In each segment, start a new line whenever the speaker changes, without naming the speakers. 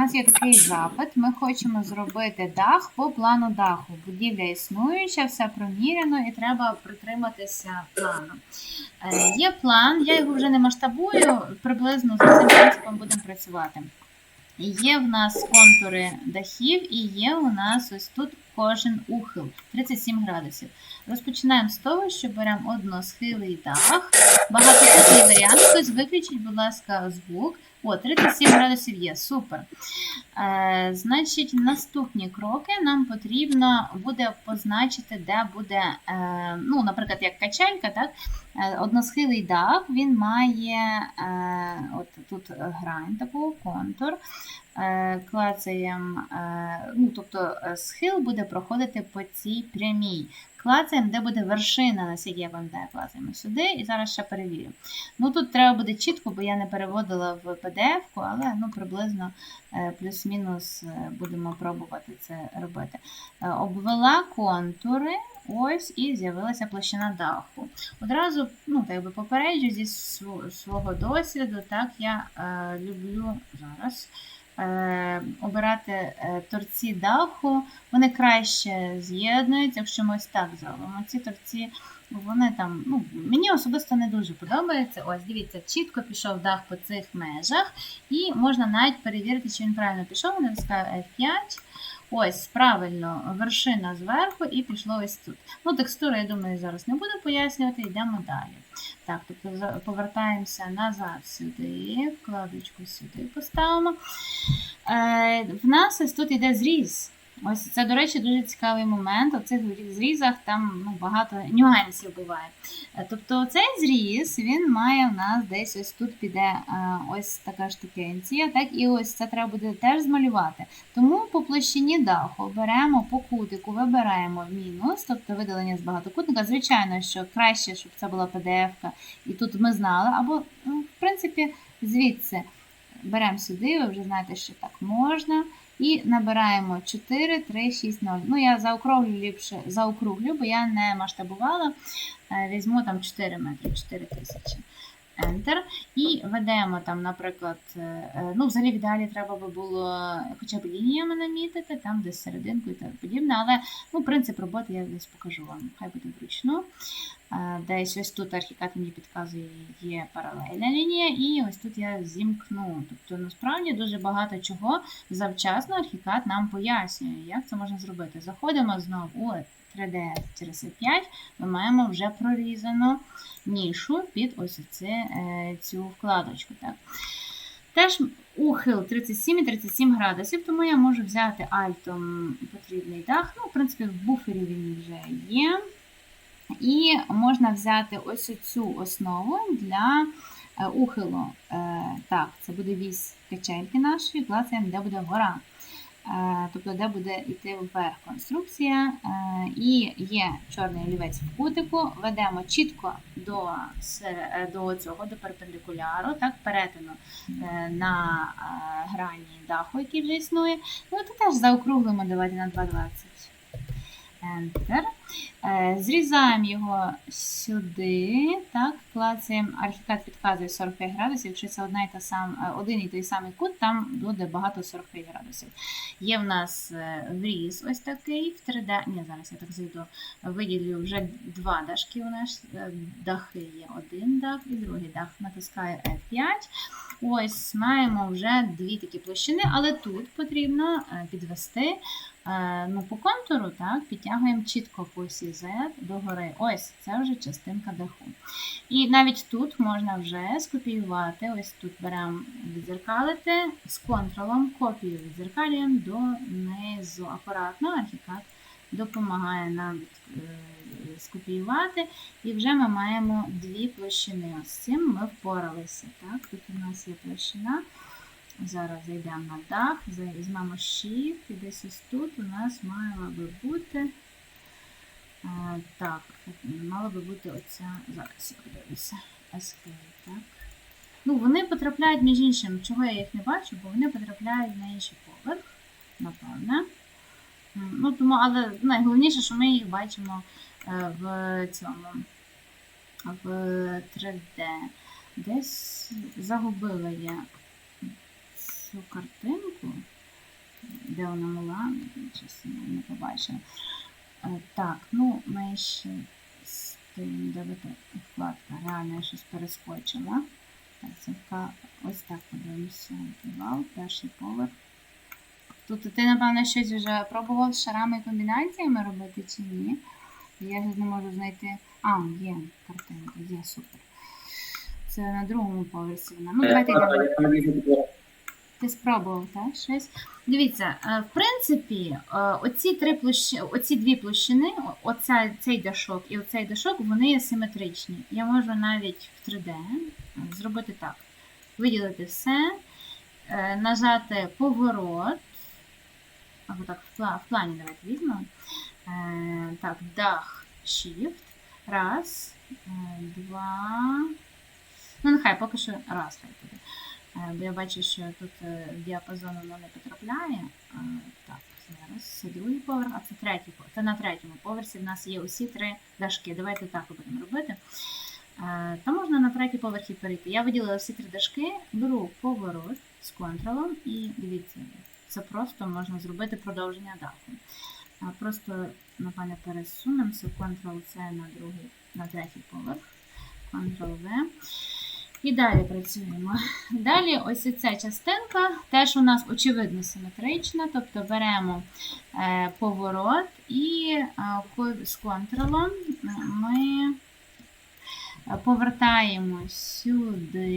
нас є такий запит. Ми хочемо зробити дах по плану даху. Будівля існуюча, все проміряно і треба притриматися плану. Е, Є план, я його вже не масштабую, приблизно за цим принципом будемо працювати. Є в нас контури дахів і є у нас ось тут кожен ухил 37 градусів. Розпочинаємо з того, що беремо односхилий дах. Багатокутний варіант. Хтось виключіть, будь ласка, звук. О, 37 градусів є, супер. Е, значить, наступні кроки нам потрібно буде позначити, де буде, е, ну, наприклад, як качелька, так? Е, односхилий дах, він має е, от тут грань, таку контур. Е, клацаємо, е, ну, тобто е, схил буде проходити по цій прямій. Клацаємо, де буде вершина, наскільки я пам'ятаю, клацаємо сюди і зараз ще перевірю. Ну тут треба буде чітко, бо я не переводила в PDF, але ну, приблизно плюс-мінус будемо пробувати це робити. Обвела контури, ось і з'явилася площина даху. Одразу, ну, так би попереджу зі свого досвіду, так я е, люблю зараз. Е, Обирати е, торці даху, вони краще з'єднуються, якщо ми ось так зробимо. Ці торці, вони там, ну, мені особисто не дуже подобається. Ось, дивіться, чітко пішов дах по цих межах, і можна навіть перевірити, чи він правильно пішов. Натискаю F5. Ось, правильно, вершина зверху і пішло ось тут. Ну, текстуру, я думаю, зараз не буду пояснювати, йдемо далі. Так, тобто повертаємося назад сюди, вкладочку сюди поставимо. Е, в нас ось тут іде зріз. Ось це, до речі, дуже цікавий момент. У цих зрізах там ну, багато нюансів буває. Е, Тобто цей зріз він має в нас десь ось тут піде е, ось така штукенція, так і ось це треба буде теж змалювати. Тому по площині даху беремо по кутику, вибираємо мінус, тобто видалення з багатокутника. Звичайно, що краще, щоб це була PDF-ка, і тут ми знали, або, ну, в принципі, звідси беремо сюди, ви вже знаєте, що так можна. І набираємо 4, 3, 6, 0. Ну, я заокруглю ліпше, заокруглю, бо я не масштабувала. Е, Візьму там 4 метри, 4 тисячі. Enter. І ведемо там, наприклад, е, е, ну, взагалі в ідеалі треба би було хоча б лініями намітити, там десь серединку і так подібне. Але ну, принцип роботи я десь покажу вам. Хай буде вручну. Е, Десь ось тут архікат мені підказує, є паралельна лінія, і ось тут я зімкну. Тобто, насправді дуже багато чого завчасно архікат нам пояснює, як це можна зробити. Заходимо знову 3D через 5 ми маємо вже прорізану нішу під ось це, е, цю вкладочку. Так. Теж ухил 37 і 37 градусів, тому я можу взяти альтом потрібний дах. Ну, в принципі, в буфері він вже є. І можна взяти ось цю основу для е, ухилу. Е, Так, це буде вісь качельки нашої, клацаємо, де буде гора. Е, Тобто, де буде йти вверх конструкція. Е, І є чорний олівець в кутику, ведемо чітко до, е, до цього, до перпендикуляру, так, перетину на грані даху, який вже існує. Ну, то теж заокруглимо давайте на 2,20. Enter. Е, Зрізаємо його сюди, так, клацаємо. Архікат підказує 45 градусів. Якщо це одна і та сам, е, один і той самий кут, там буде багато 45 градусів. Є в нас е, вріз ось такий в 3D. Ні, зараз я так зайду. Виділю вже два дашки. У нас дахи є. Один дах і другий дах. Натискаю F5. Ось маємо вже дві такі площини, але тут потрібно підвести. Ну, по контуру так, підтягуємо чітко по осі Z догори. Ось це вже частинка даху. І навіть тут можна вже скопіювати. Ось тут беремо відзеркалити з контролом, копію відзеркалюємо донизу. Акуратно, архікат допомагає нам е, скопіювати. І вже ми маємо дві площини. З цим ми впоралися. Так? Тут у нас є площина. Зараз зайдемо на дах, візьмемо Shift і десь ось тут у нас мала би бути. Так, мала би бути оця. Зараз я подивлюся. Escape, так. Ну, вони потрапляють між іншим. Чого я їх не бачу, бо вони потрапляють на інший поверх, напевне. Ну, тому, але найголовніше, що ми їх бачимо е, в цьому в 3D. Десь загубила я цю картинку, де вона мала, чесно, не побачила. Е, Так, ну ми ще з тим, тут вкладка, реально я щось перескочила. Так, це вка- ось так подивимося. Підвал, перший поверх. Тут ти, напевно, щось вже пробував з шарами і комбінаціями робити чи ні? Я ж не можу знайти. А, є картинка, є супер. Це на другому поверсі вона. Ну, давайте йдемо.
Я там вижу двор.
Ти спробував, так? Щось? Дивіться, е, в принципі, е, оці, три площини, оці дві площини, оця, цей дашок і оцей дашок, вони симетричні. Я можу навіть в 3D е, зробити так. Виділити все, нажати поворот. Або так, в плані давайте візьмемо. Так, дах, shift. Раз, два. Ну, нехай поки що раз хай буде. Е, Бо я бачу, що тут е, діапазон воно не потрапляє. Е, Так, зараз це другий поверх, а це третій поверх. Це на третьому поверсі в нас є усі три дашки. Давайте так будемо робити. Та можна на третій поверх перейти. Я виділила всі три дашки, беру поворот з контролем і дивіться, це просто можна зробити продовження даху. Просто, напевне, пересунемося. Ctrl-C на другий, на третій поверх. Ctrl-V. І далі працюємо. Далі ось ця частинка теж у нас очевидно симетрична, тобто беремо е, поворот і е, з контролом ми е, повертаємо сюди,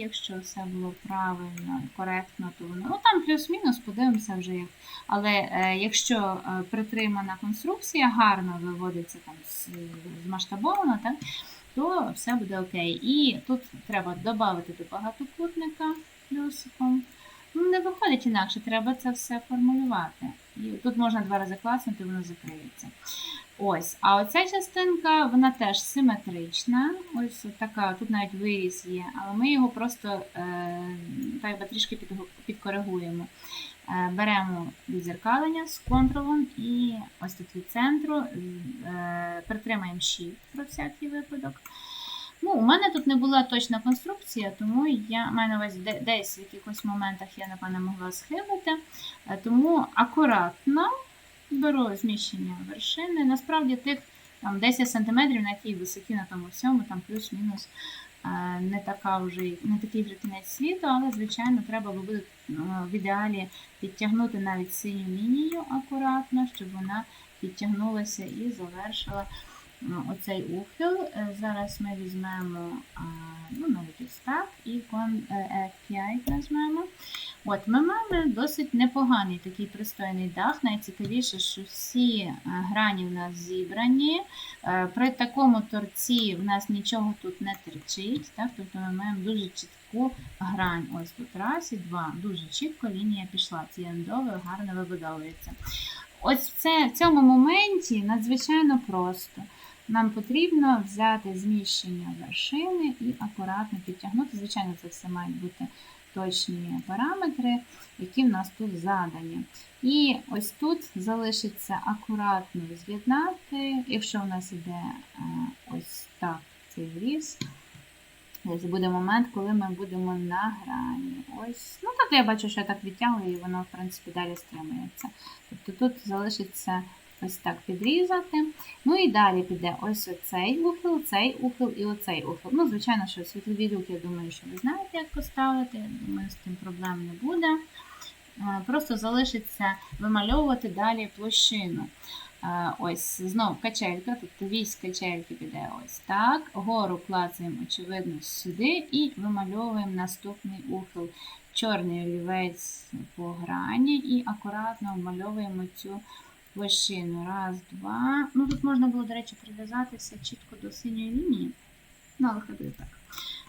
якщо все було правильно і коректно, то воно. Ну там плюс-мінус, подивимося вже як. Але якщо притримана конструкція гарно виводиться там змасштабовано, так? То все буде окей. І тут треба додати до багатокутника плюсиком. Не виходить інакше, треба це все формулювати. І тут можна два рази класнути, воно закриється. Ось, а оця частинка, вона теж симетрична. Ось така, тут навіть виріз є, але ми його просто е, так би трішки підкоригуємо. Е, Беремо відзеркалення з контролем і ось тут від центру е, притримаємо Shift про всякий випадок. Ну, у мене тут не була точна конструкція, тому я маю на увазі десь в якихось моментах я, напевно, могла схибити. Е, Тому акуратно беру зміщення вершини. Насправді тих там, 10 см на тій висоті на тому всьому, там плюс-мінус не, така вже, не такий вже кінець світу, але, звичайно, треба буде в ідеалі підтягнути навіть синю лінію акуратно, щоб вона підтягнулася і завершила оцей ухил. Е, Зараз ми візьмемо ну, навіть ось і е, F5 візьмемо. От, ми маємо досить непоганий такий пристойний дах. Найцікавіше, що всі е, грані в нас зібрані. При такому торці в нас нічого тут не терчить. Так? Тобто ми маємо дуже чітку грань. Ось тут раз і два. Дуже чітко лінія пішла. Ці ендови гарно вибудовуються. Ось це, в цьому моменті надзвичайно просто. Нам потрібно взяти зміщення вершини і акуратно підтягнути. Звичайно, це все мають бути точні параметри, які в нас тут задані. І ось тут залишиться акуратно з'єднати, якщо в нас йде е, ось так цей вріз. Десь буде момент, коли ми будемо на грані. Ось, ну так я бачу, що я так відтягую, і воно, в принципі, далі стримується. Тобто тут залишиться ось так підрізати. Ну і далі піде ось оцей ухил, цей ухил і оцей ухил. Ну, звичайно, що світлові люки, я думаю, що ви знаєте, як поставити. Думаю, з тим проблем не буде. Просто залишиться вимальовувати далі площину. Ось знову качелька, тобто вісь качельки піде ось так. Гору клацаємо, очевидно, сюди і вимальовуємо наступний ухил. Чорний олівець по грані і акуратно вмальовуємо цю площину. Раз, два. Ну тут можна було, до речі, прив'язатися чітко до синьої лінії. Ну, але хай так.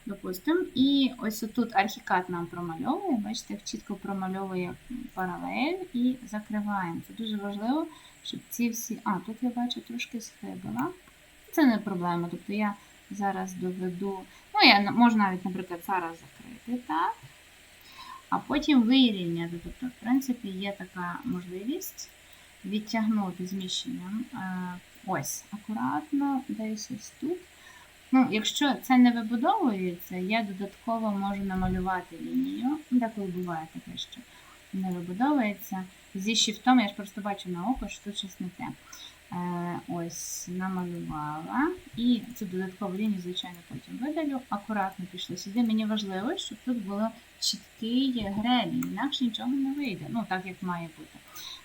Допустимо. І ось тут архікат нам промальовує. Бачите, як чітко промальовує паралель і закриваємо. Це дуже важливо, щоб ці всі. А, тут я бачу трошки схибила. Це не проблема. Тобто я зараз доведу. Ну, я можу навіть, наприклад, зараз закрити, так. А потім вирівняти. Тобто, в принципі, є така можливість відтягнути зміщенням. Е, Ось, акуратно, десь ось тут. Ну, якщо це не вибудовується, я додатково можу намалювати лінію. Деколи буває таке, що не вибудовується. Зі шіфтом я ж просто бачу на око, що тут щось не те. Е, ось, намалювала. І цю додаткову лінію, звичайно, потім видалю. Акуратно пішла сюди. Мені важливо, щоб тут було чіткий гребінь, інакше нічого не вийде. Ну, так як має бути.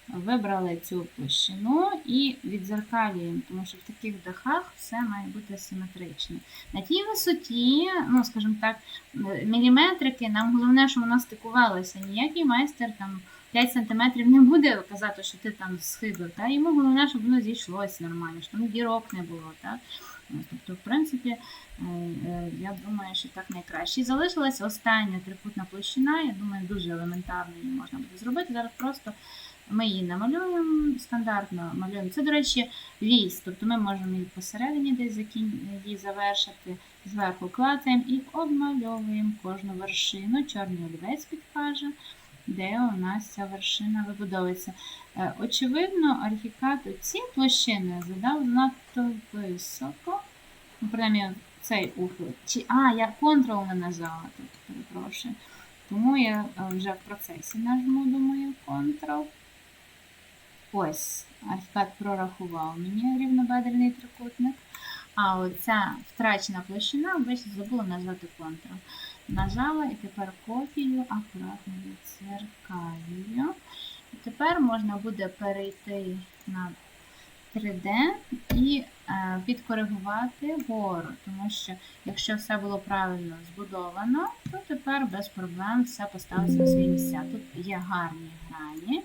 Вибрали цю площину і відзеркалюємо, тому що в таких дахах все має бути симетрично. На тій висоті, ну, скажімо так, міліметрики, нам головне, щоб воно стикувалося. Ніякий майстер там 5 см не буде казати, що ти там схибив. Та? Йому головне, щоб воно зійшлося нормально, щоб там дірок не було. Ось, Тобто, в принципі, е, е, я думаю, що так найкраще. І залишилась остання трикутна площина. Я думаю, дуже елементарно її можна буде зробити. Зараз просто ми її намалюємо стандартно малюємо. Це, до речі, вісь, тобто ми можемо її посередині десь її завершити, зверху клацаємо і обмальовуємо кожну вершину. Чорний олівець підкаже, де у нас ця вершина вибудовується. Е, Очевидно, архікат ці площини задав занадто високо. Ну, принаймні, цей ухил. Чи, а, я контрол не нажала тут, перепрошую. Тому я е, вже в процесі нажму, думаю, контрол. Ось, архікад прорахував мені рівнобедрений трикутник. А оця втрачена площина, бачите, забула нажати Ctrl. Нажала і тепер копію, акуратно відцеркалюю. І тепер можна буде перейти на 3D і е, підкоригувати гору, тому що якщо все було правильно збудовано, то тепер без проблем все поставиться на свої місця. Тут є гарні грані.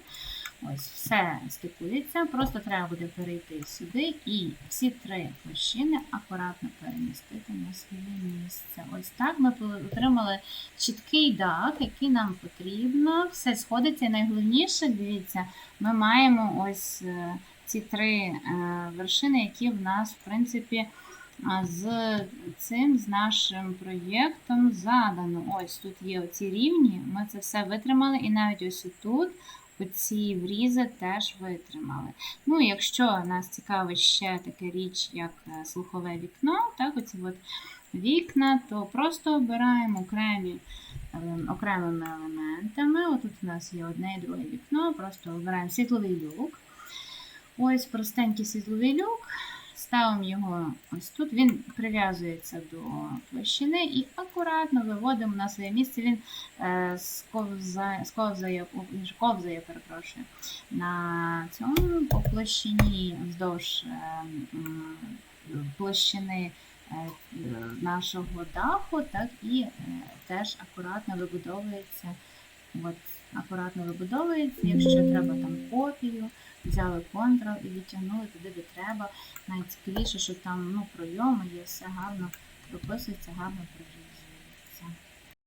Ось все стикується, просто треба буде перейти сюди і всі три площини акуратно перемістити на своє місце. Ось так ми отримали чіткий дах, який нам потрібно. Все сходиться. І найголовніше, дивіться, ми маємо ось е, ці три е, вершини, які в нас, в принципі, з цим, з нашим проєктом задано. Ось тут є оці рівні, ми це все витримали, і навіть ось тут оці врізи теж витримали. Ну, якщо нас цікавить ще така річ, як е, слухове вікно, так, оці от вікна, то просто обираємо окремі, е, окремими елементами. Отут у нас є одне і друге вікно, просто обираємо світловий люк. Ось простенький світловий люк. Ставимо його ось тут, він прив'язується до площини і акуратно виводимо на своє місце. Він е, сковзає, сковзає, ковзає, перепрошую, на цьому по площині вздовж е, площини е, нашого даху, так і теж акуратно вибудовується. От, акуратно вибудовується, якщо треба там копію, взяли контрол і відтягнули туди, де треба. Найцікавіше, що там ну, пройоми є, все гарно прописується, гарно прорізується.